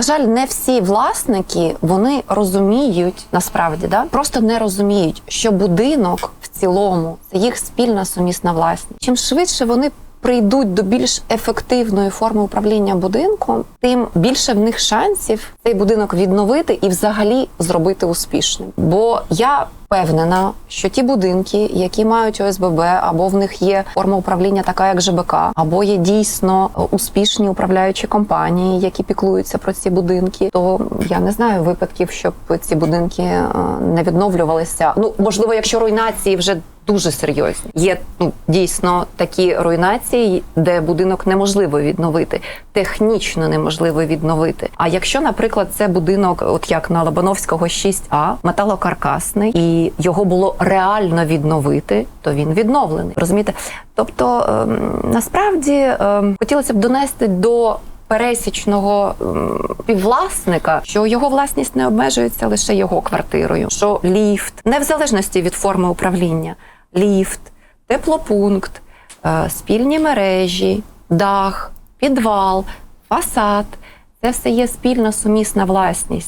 На жаль, не всі власники вони розуміють насправді, да просто не розуміють, що будинок в цілому це їх спільна сумісна власність. Чим швидше вони прийдуть до більш ефективної форми управління будинком, тим більше в них шансів цей будинок відновити і взагалі зробити успішним. Бо я впевнена, що ті будинки, які мають ОСББ, або в них є форма управління, така як ЖБК, або є дійсно е, успішні управляючі компанії, які піклуються про ці будинки, то я не знаю випадків, щоб ці будинки е, не відновлювалися. Ну можливо, якщо руйнації вже дуже серйозні, є ну дійсно такі руйнації, де будинок неможливо відновити, технічно неможливо відновити. А якщо, наприклад, це будинок, от як на Лобановського 6А, металокаркасний, і його було реально відновити, то він відновлений. Розумієте? Тобто ем, насправді ем, хотілося б донести до. Пересічного співвласника, що його власність не обмежується лише його квартирою, що ліфт, не в залежності від форми управління, ліфт, теплопункт, е, спільні мережі, дах, підвал, фасад це все є спільна сумісна власність.